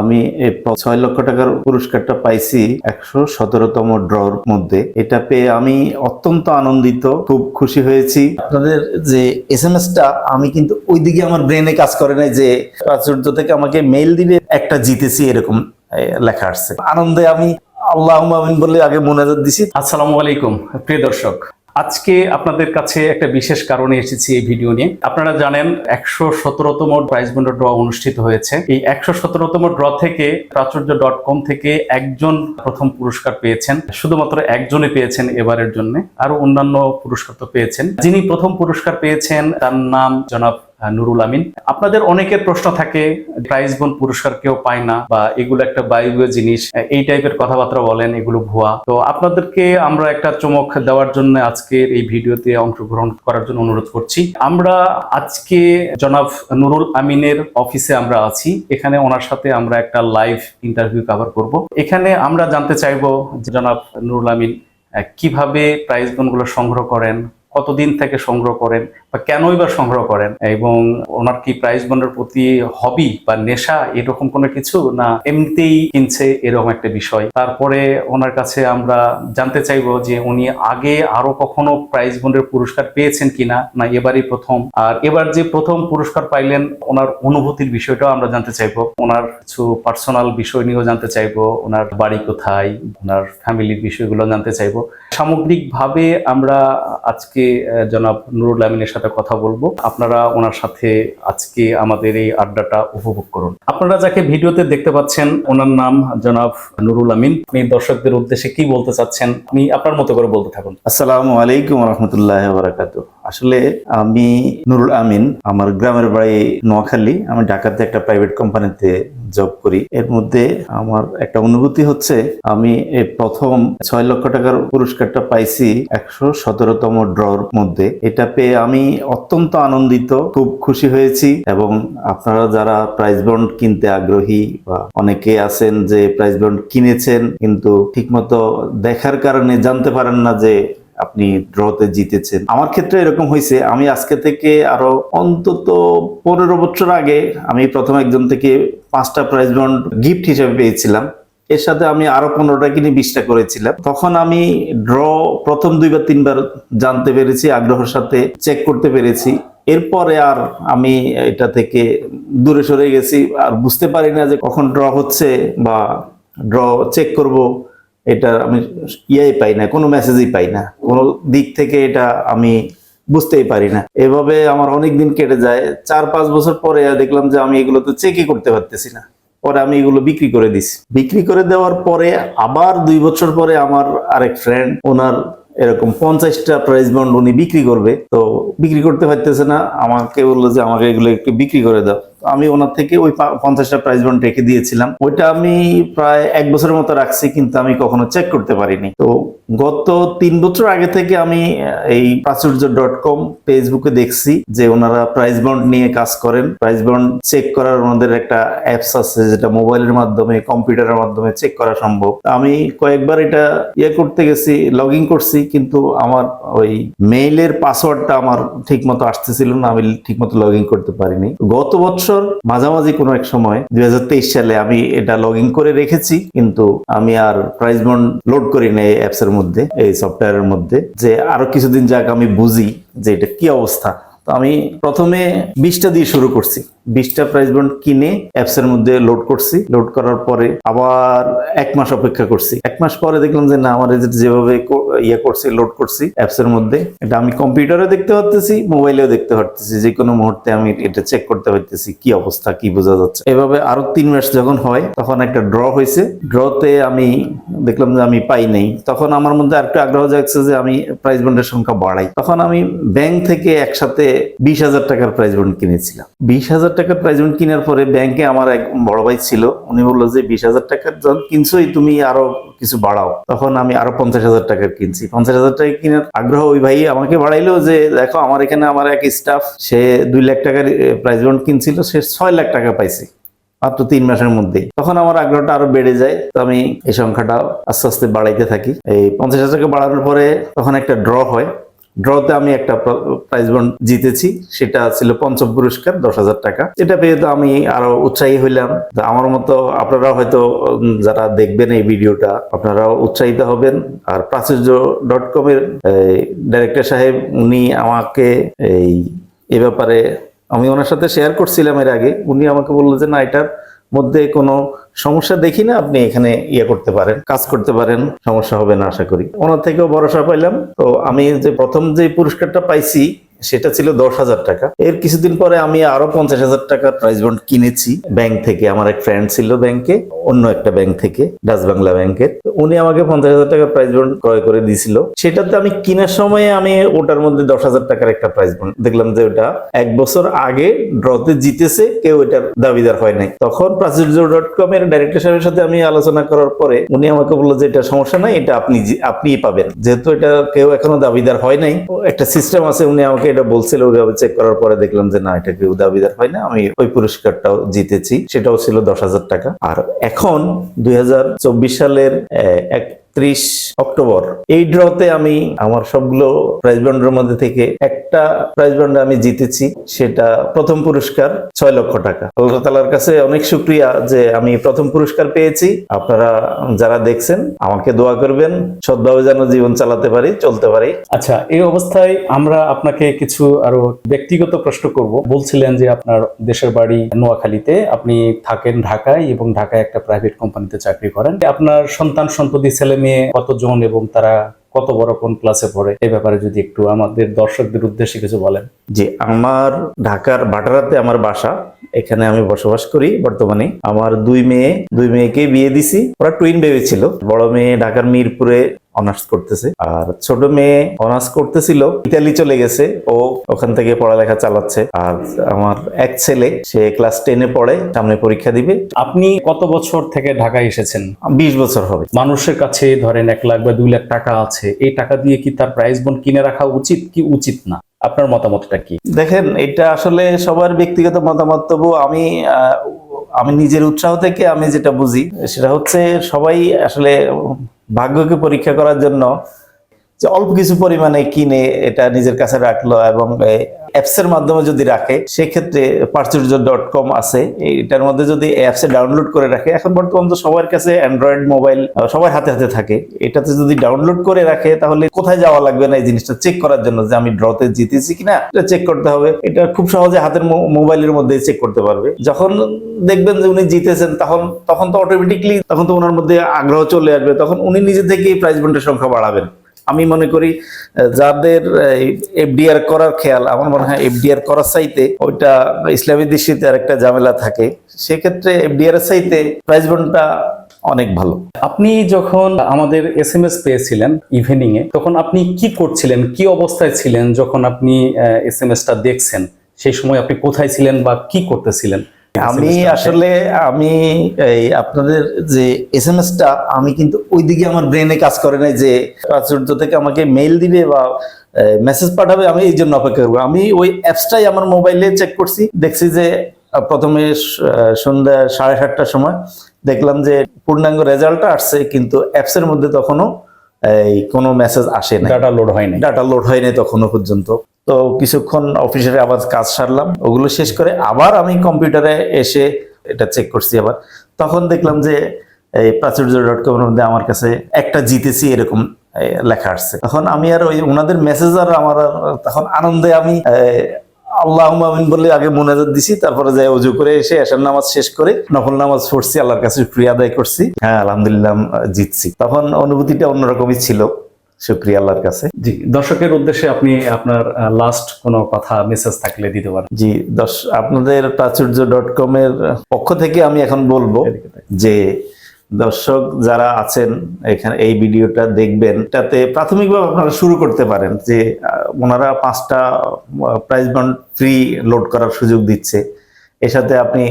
আমি ছয় লক্ষ টাকার পুরস্কারটা পাইছি একশো সতেরোতম ড্রর মধ্যে। এটা পেয়ে আমি অত্যন্ত আনন্দিত, খুব খুশি হয়েছি। আপনাদের যে এস এম এসটা আমি কিন্তু ওইদিকে আমার ব্রেনে কাজ করে নাই যে প্রাচুর্য থেকে আমাকে মেইল দিবে, একটা জিতেছি এরকম লেখা আসছে। আনন্দে আমি আল্লাহ আমিন বলে আগে মোনাজাত দিছি। আসসালামু আলাইকুম, প্রিয় দর্শক। আজকে আপনাদের কাছে একটা বিশেষ কারণে এসেছি এই ভিডিও নিয়ে। আপনারা জানেন একশো সতেরোতম প্রাইজ বন্ড ড্র অনুষ্ঠিত হয়েছে। এই একশো সতেরোতম ড্র থেকে প্রাচুর্য ডট কম থেকে একজন প্রথম পুরস্কার পেয়েছেন। শুধুমাত্র একজনই পেয়েছেন এবারের জন্য আরও অন্যান্য পুরস্কার তো পেয়েছেন। যিনি প্রথম পুরস্কার পেয়েছেন, তার নাম জনাব নুরুল আমিন। আপনাদের অনেকের প্রশ্ন থাকে, প্রাইজ বোন পুরস্কার কেউ পায় না, বা এগুলো একটা বায়বীয় জিনিস, এই টাইপের কথাবার্তা বলেন, এগুলো ভুয়া। তো আপনাদেরকে আমরা একটা চমক দেওয়ার জন্য আজকের এই ভিডিওতে অংশগ্রহণ করার জন্য অনুরোধ করছি। আমরা আজকে জনাব নুরুল আমিনের অফিসে আমরা আছি। এখানে ওনার সাথে আমরা একটা লাইভ ইন্টারভিউ কভার করব। এখানে আমরা জানতে চাইব জনাব নুরুল আমিন কীভাবে প্রাইজগুলো সংগ্রহ করেন, কতদিন থেকে সংগ্রহ করেন বা কেনই বা সংগ্রহ করেন? এবং ওনার কি প্রাইজ বন্ডের প্রতি হবি বা নেশা এরকম কোনো কিছু? না, এমনিতেই কিনছে এরকম একটা বিষয়। তারপরে ওনার কাছে আমরা জানতে চাইব যে উনি আগে আরও কখনো প্রাইজ বন্ডের পুরস্কার পেয়েছেন কিনা? না, এবারই প্রথম। আর এবার যে প্রথম পুরস্কার পাইলেন, ওনার অনুভূতির বিষয়টাও আমরা জানতে চাইব। ওনার কিছু পার্সোনাল বিষয় নিয়েও জানতে চাইব। ওনার বাড়ি কোথায়? ওনার ফ্যামিলির বিষয়গুলো জানতে চাইব। সামগ্রিকভাবে আমরা আজকে জনাব নুরুল আমিনের সাথে কথা বলব। আপনারা ওনার সাথে আজকে আমাদের এই আড্ডাটা উপভোগ করুন। আপনারা যাকে ভিডিওতে দেখতে পাচ্ছেন, ওনার নাম জনাব নুরুল আমিন। আপনি দর্শকদের উদ্দেশ্যে কি বলতে চাচ্ছেন আমি আপনার মতো করে বলতে থাকুন। আসসালামু আলাইকুম রহমতুল্লাহ বারাকাতু আসলে আমি নুরুল আমিন, আমার গ্রামের বাড়ি নোয়াখালী, আমি ঢাকাতে একটা প্রাইভেট কোম্পানিতে জব করি। এর মধ্যে আমার একটা অনুভূতি হচ্ছে, আমি প্রথম ছয় লক্ষ টাকার পুরস্কারটা পাইছি একশো সতেরোতম ড্রর মধ্যে। এটা পেয়ে আমি অত্যন্ত আনন্দিত, খুব খুশি হয়েছি এবং আপনারা যারা প্রাইজ বন্ড কিনতে আগ্রহী বা অনেকে আছেন যে প্রাইজ বন্ড কিনেছেন, কিন্তু ঠিকমতো দেখার কারণে জানতে পারেন না যে আপনি ড্রতে জিতেছেন। আমার ক্ষেত্রে এরকম হয়েছে, আমি আজকে থেকে আরও অন্তত পনেরো বছর আগে আমি প্রথম একজন থেকে পাঁচটা প্রাইজ বন্ড গিফট হিসেবে পেয়েছিলাম। এর সাথে আমি আরও পনেরোটা কিনে বিশটা করেছিলাম। তখন আমি ড্র প্রথম দুইবার, তিনবার জানতে পেরেছি, আগ্রহের সাথে চেক করতে পেরেছি। এরপরে আর আমি এটা থেকে দূরে সরে গেছি, আর বুঝতে পারি না যে কখন ড্র হচ্ছে বা ড্র চেক করব। এটা আমি ইয়ে পাই না, কোনো মেসেজই পাই না। কোনো দিক থেকে এটা আমি বুঝতেই পারি না। এভাবে আমার অনেক দিন কেটে যায়। চার পাঁচ বছর পরে দেখলাম যে আমি এগুলো তো চেকই করতে পারতেছি না। পরে আমি এগুলো বিক্রি করে দিছি। বিক্রি করে দেওয়ার পরে আবার দুই বছর পরে আমার আরেক ফ্রেন্ড ওনার এরকম পঞ্চাশটা প্রাইস বন্ড উনি বিক্রি করবে। তো বিক্রি করতে পারতেছে না। আমাকে বলল যে আমাকে এগুলো একটু বিক্রি করে দাও। আমি ওনার থেকে ওই পঞ্চাশটা প্রাইস বন্ড রেখে দিয়েছিলাম। ওইটা আমি প্রায় এক বছরের মতো রাখছি, কিন্তু আমি কখনো চেক করতে পারিনি। তো গত তিন বছর আগে থেকে আমি এই প্রাচুর্য ডট কম ফেসবুকে দেখছি যে ওনারা প্রাইস বন্ড নিয়ে কাজ করেন। প্রাইস বন্ড চেক করার ওনাদের একটা অ্যাপস আছে, যেটা মোবাইলের মাধ্যমে কম্পিউটারের মাধ্যমে চেক করা সম্ভব। আমি কয়েকবার এটা ইয়ে করতে গেছি লগ ইন করছি, কিন্তু আমার ওই মেইলের পাসওয়ার্ডটা আমার ঠিক মতো আসতেছিল না, আমি ঠিক মতো লগ ইন করতে পারিনি। গত বছর মাঝামাঝি কোনো এক সময়, দুই হাজার তেইশ সালে আমি এটা লগ ইন করে রেখেছি, কিন্তু আমি আর প্রাইজ বন্ড লোড করি না এই অ্যাপসের মধ্যে, এই সফটওয়্যারের মধ্যে। যে আরও কিছুদিন যাক আমি বুঝি যে এটা কি অবস্থা। তো আমি প্রথমে বিশটা দিয়ে শুরু করছি। বিশটা প্রাইস বন্ড কিনে অ্যাপস এর মধ্যে লোড করছি। লোড করার পরে আবার এক মাস অপেক্ষা করছি। এক মাস পরে দেখলাম যে না, আমার যে যেভাবে ইয়ে করছি লোড করছি অ্যাপস এর মধ্যে, এটা আমি কম্পিউটারে দেখতে পারতেছি মোবাইলেও দেখতে পারতেছি। যে কোনো মুহূর্তে আমি এটা চেক করতে পারতেছি, কি অবস্থা, কি বোঝা যাচ্ছে। এভাবে আরও তিন মাস যখন হয়, তখন একটা ড্র হয়েছে। ড্রতে আমি দেখলাম যে আমি পাই নাই। তখন আমার মধ্যে আরেকটু আগ্রহ জাগছে যে আমি প্রাইজ বন্ডের সংখ্যা বাড়াই। তখন আমি ব্যাংক থেকে একসাথে বিশ হাজার টাকার প্রাইজ বন্ড কিনেছিলাম। বিশ হাজার টাকার প্রাইজ কেনার পরে ব্যাংকে আমার এক বড় ভাই ছিল, উনি বলল যে বিশ হাজার টাকার যখন কিনছোই তুমি আরও কিছু বাড়াও। তখন আমি আরও পঞ্চাশ হাজার টাকার কিনছি। পঞ্চাশ হাজার টাকা কেনার আগ্রহ ওই ভাই আমাকে বাড়াইলো যে, দেখো, আমার এখানে আমার এক স্টাফ সে দুই লাখ টাকার প্রাইজ কিনছিল, সে ছয় লাখ টাকা পাইছে, মাত্র তিন মাসের মধ্যেই। তখন আমার আগ্রহটা আরও বেড়ে যায়। তো আমি এই সংখ্যাটা আস্তে আস্তে বাড়াইতে থাকি। এই পঞ্চাশ হাজার টাকা বাড়ানোর পরে তখন একটা ড্র হয়। ড্রতে আমি একটা প্রাইজ বন্ড জিতেছি, সেটা ছিল পঞ্চম পুরস্কার দশ হাজার টাকা। এটা পেয়ে তো আমি আরও উৎসাহী হইলাম। আমার মতো আপনারা হয়তো যারা দেখবেন এই ভিডিওটা, আপনারাও উৎসাহিত হবেন। আর প্রাচুর্য ডট কম এর ডাইরেক্টর সাহেব, উনি আমাকে এই, এ ব্যাপারে, আমি ওনার সাথে শেয়ার করছিলাম এর আগে। উনি আমাকে বলল যে, না, এটার মধ্যে কোনো সমস্যা দেখি না, আপনি এখানে ইয়ে করতে পারেন, কাজ করতে পারেন, সমস্যা হবে না, আশা করি। ওনার থেকেও ভরসা পাইলাম। তো আমি যে প্রথম যে পুরস্কারটা পাইছি সেটা ছিল দশ হাজার টাকা। এর কিছুদিন পরে আমি আরও পঞ্চাশ হাজার টাকার প্রাইজ বন্ড কিনেছি ব্যাংক থেকে। আমার এক ফ্রেন্ড ছিল ব্যাংকে অন্য একটা ব্যাংক থেকে ডাচ বাংলা ব্যাংকের উনি আমাকে পঞ্চাশ হাজার টাকার প্রাইজ বন্ড ক্রয় করে দিয়েছিল সেটাতে আমি কেনার সময় আমি ওটার মধ্যে দশ হাজার টাকার একটা প্রাইজ বন্ড দেখলাম যে ওটা এক বছর আগে ড্রতে জিতেছে, কেউ এটার দাবিদার হয় নাই। তখন প্রাচুর্য ডট কম এর ডাইরেক্টর সাহেবের সাথে আমি আলোচনা করার পরে উনি আমাকে বলল যে, এটা সমস্যা নাই, এটা আপনি আপনিই পাবেন। যেহেতু এটা কেউ এখনও দাবিদার হয় নাই একটা সিস্টেম আছে, উনি আমাকে এটা বলছিল ওইভাবে চেক করার পরে দেখলাম যে না এটা কেউ দাবিদার হয় না আমি ওই পুরস্কারটাও জিতেছি। সেটাও ছিল দশ হাজার টাকা। আর এখন দুই হাজার চব্বিশ সালের আহ, একত্রিশ অক্টোবর। এই ড্রতে আমি আমার সবগুলো প্রাইজ বন্ডের মধ্যে থেকে একটা প্রাইজ বন্ড আমি জিতেছি, সেটা প্রথম পুরস্কার ছয় লক্ষ টাকা। আল্লাহ তালার কাছে অনেক শুক্রিয়া যে আমি প্রথম পুরস্কার পেয়েছি। আপনারা যারা দেখছেন, আমাকে দোয়া করবেন, সদ্ভাবে যেন জীবন চালাতে পারি, চলতে পারি। আচ্ছা এই অবস্থায় আমরা আপনাকে কিছু আরও ব্যক্তিগত প্রশ্ন করব। বলছিলেন যে আপনার দেশের বাড়ি নোয়াখালীতে আপনি থাকেন ঢাকায় এবং ঢাকায় একটা প্রাইভেট কোম্পানিতে চাকরি করেন। আপনার সন্তান সন্ততি ছেলে মেয়ে কতজন এবং তারা কত বড় কোন ক্লাসে পড়ে, এই ব্যাপারে যদি একটু আমাদের দর্শকদের উদ্দেশ্যে কিছু বলেন। যে আমার ঢাকার বাটারাতে আমার বাসা, এখানে আমি বসবাস করি বর্তমানে। আমার দুই মেয়ে, দুই মেয়েকে বিয়ে দিছি। ওরা টুইন বেবি ছিল। বড় মেয়ে ঢাকার মিরপুরে অনার্স করতেছে। আর ছোট মেয়ে অনার্স করতেছিল ইতালি চলে গেছে ও ওখান থেকে পড়ালেখা চালাচ্ছে। আর আমার এক ছেলে সে ক্লাস টেনে পড়ে সামনে পরীক্ষা দিবে। আপনি কত বছর থেকে ঢাকায় এসেছেন? বিশ বছর হবে। মানুষের কাছে ধরেন এক লাখ বা দুই লাখ টাকা আছে এই টাকা দিয়ে কি তার প্রাইস বোন কিনে রাখা উচিত কি উচিত না? আপনার মতামতটা কি? দেখেন এটা আসলে সবার ব্যক্তিগত মতামত তবু আমি আমি নিজের উৎসাহ থেকে আমি যেটা বুঝি সেটা হচ্ছে সবাই আসলে ভাগ্যকে পরীক্ষা করার জন্য যে অল্প কিছু পরিমাণে কিনে এটা নিজের কাছে রাখল এবং অ্যাপসের মাধ্যমে যদি রাখে, সেক্ষেত্রে পার্চুর্য ডট কম আছে। এটার মধ্যে যদি অ্যাপস ডাউনলোড করে রাখে, এখন বর্তমান তো সবার কাছে অ্যান্ড্রয়েড মোবাইল সবার হাতে হাতে থাকে। এটাতে যদি ডাউনলোড করে রাখে, তাহলে কোথায় যাওয়া লাগবে না এই জিনিসটা চেক করার জন্য, যে আমি ড্রতে জিতেছি কিনা, এটা চেক করতে হবে। এটা খুব সহজে হাতের মোবাইলের মধ্যে চেক করতে পারবে। যখন দেখবেন যে উনি জিতেছেন, তখন তখন তো অটোমেটিকলি তখন তো ওনার মধ্যে আগ্রহ চলে আসবে। তখন উনি নিজে থেকেই প্রাইজ বন্ডের সংখ্যা বাড়াবেন। আমি মনে করি যাদের এফডিআর করার খেয়াল, আমার মনে হয় এফডিআর করার চাইতে ওইটা ইসলামী দৃষ্টিতে আর একটা ঝামেলা থাকে। সেক্ষেত্রে এফডিআর এর চাইতে প্রাইজ বন্ডটা অনেক ভালো। আপনি যখন আমাদের এস এম এস পেয়েছিলেন ইভিনিং এ, তখন আপনি কি করছিলেন? কি অবস্থায় ছিলেন যখন আপনি এস এম এসটা দেখছেন? সেই সময় আপনি কোথায় ছিলেন বা কি করতেছিলেন? আমি আসলে আমি এই আপনাদের যে এস এম টা আমি কিন্তু ওইদিকে আমার ব্রেনে কাজ করে নাই যে প্রাচুর্য থেকে আমাকে মেইল দিবে বা মেসেজ পাঠাবে আমি এই জন্য অপেক্ষা করব। আমি ওই অ্যাপসটাই আমার মোবাইলে চেক করছি। দেখছি যে প্রথমে সন্ধ্যা সাড়ে সাতটার সময় দেখলাম যে পূর্ণাঙ্গ রেজাল্টটা আসছে কিন্তু অ্যাপসের মধ্যে তখনও এই কোনো মেসেজ আসে না ডাটা লোড হয় নাই। ডাটা লোড হয়নি তখনো পর্যন্ত। তো কিছুক্ষণ অফিসের আবার কাজ সারলাম ওগুলো শেষ করে আবার আমি কম্পিউটারে এসে এটা চেক করছি আবার। তখন দেখলাম যে এই প্রাচুর্য ডট কম মধ্যে আমার কাছে একটা জিতেছি এরকম লেখা আসছে। তখন আমি আর ওই ওনাদের মেসেজ আর আমার তখন আনন্দে আমি আল্লাহ আমিন বলে আগে মোনাজাত দিছি তারপরে যাই অজু করে এসে এসার নামাজ শেষ করে নফল নামাজ পড়ছি আল্লাহর কাছে শুক্রিয়া আদায় করছি। হ্যাঁ আলহামদুলিল্লাহ জিতছি। তখন অনুভূতিটা অন্যরকমই ছিল শুক্রিয়া আল্লাহর কাছে। জি দর্শকের উদ্দেশ্যে আপনি আপনার লাস্ট কোনো কথা মেসেজ থাকলে দিতে পারেন। জি আপনাদের প্রাচুর্য ডট কম এর পক্ষ থেকে আমি এখন বলব যে দর্শক যারা আছেন, এখানে এই ভিডিওটা দেখবেন, তাতে প্রাথমিকভাবে আপনারা শুরু করতে পারেন যে ওনারা পাঁচটা প্রাইজ বন্ড ফ্রি লোড করার সুযোগ দিচ্ছে। এর সাথে আপনি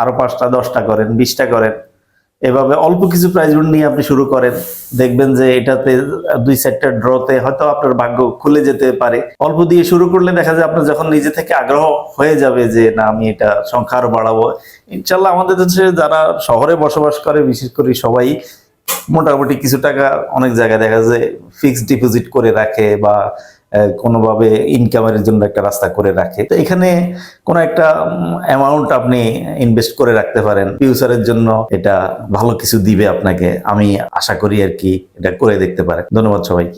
আরও আরও পাঁচটা, দশটা করেন, বিশটা করেন। এভাবে অল্প কিছু প্রাইজ নিয়ে আপনি শুরু করেন, দেখবেন যে এটাতে দুই চারটা ড্রতে হয়তো আপনার ভাগ্য খুলে যেতে পারে। অল্প দিয়ে শুরু করলে দেখা যায় আপনার যখন নিজে থেকে আগ্রহ হয়ে যাবে যে, না, আমি এটা সংখ্যা আরও বাড়াবো। ইনশাল্লাহ আমাদের দেশে যারা শহরে বসবাস করে, বিশেষ করে সবাই মোটামুটি কিছু টাকা অনেক জায়গায় দেখা যায় ফিক্সড ডিপোজিট করে রাখে বা কোনোভাবে ইনকামের জন্য একটা রাস্তা করে রাখে। তো এখানে কোনো একটা অ্যামাউন্ট আপনি ইনভেস্ট করে রাখতে পারেন। ফিউচারের জন্য এটা ভালো কিছু দিবে আপনাকে। আমি আশা করি আর কি এটা করে দেখতে পারেন। ধন্যবাদ সবাইকে।